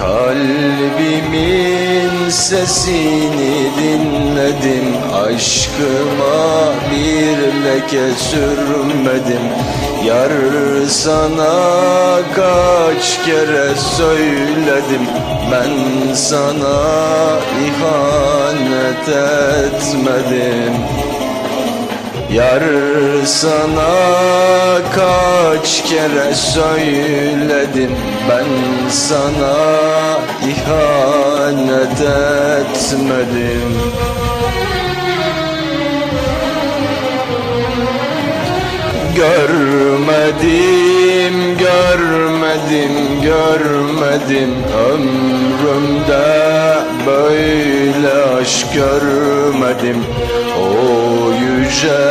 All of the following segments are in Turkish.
Kalbimin sesini dinledim Aşkıma bir leke sürmedim. Yar sana kaç kere söyledim Ben sana ihanet etmedim. Yar sana kaç kere söyledim Ben sana ihanet etmedim. Görmedim, görmedim, görmedim Ömrümde böyle aşk görmedim. O yüce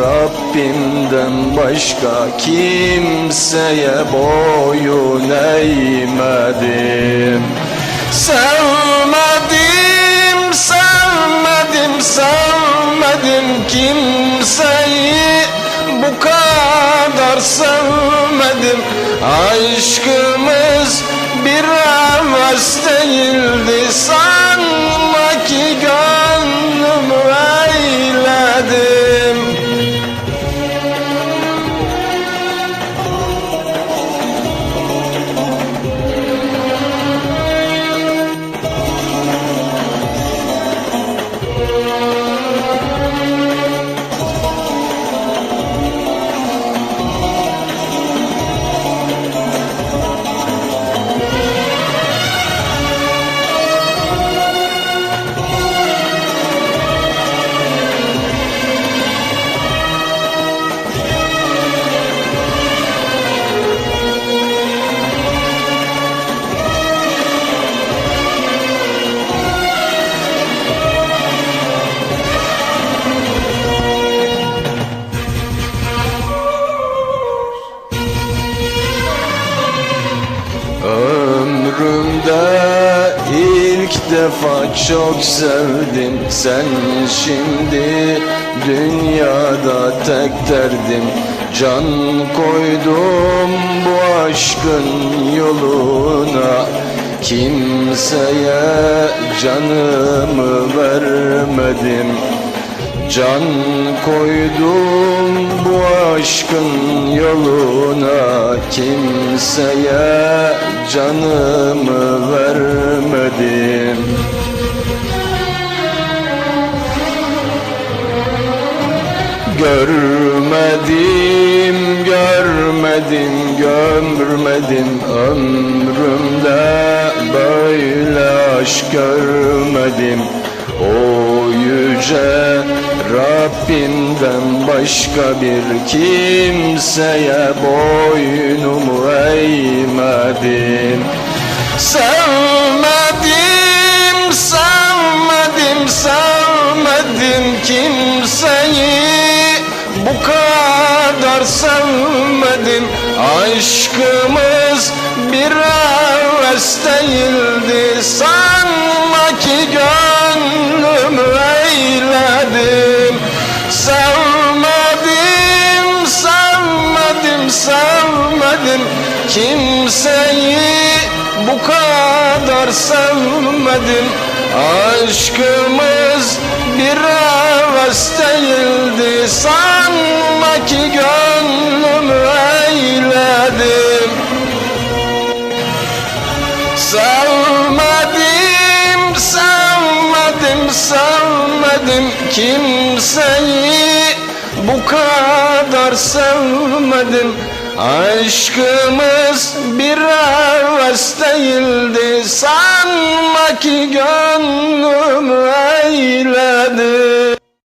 Rabbimden başka kimseye boyun eğmedim. Sevmedim, sevmedim, sevmedim kimseyi. Bu kadar sevmedim. Aşkımız bir heves değildi Ömrümde ilk defa çok sevdim Sen şimdi dünyada tek derdim. Can koydum bu aşkın yoluna. Kimseye canımı vermedim Can koydum bu aşkın yoluna. Kimseye canımı vermedim. Görmedim, görmedim, görmedim Ömrümde böyle aşk görmedim. O yüce Rabbimden başka bir kimseye boynumu eğmedim. Sevmedim, sevmedim, sevmedim kimseyi. Bu kadar sevmedim. Aşkımız bir heves değildi. Sanma Kimseyi bu kadar sevmedim. Aşkımız bir heves değildi. Sanma ki gönlümü eyledim. Sevmedim, sevmedim, sevmedim kimseyi. Bu kadar sevmedim Aşkımız bir heves değildi. Sanma ki gönlümü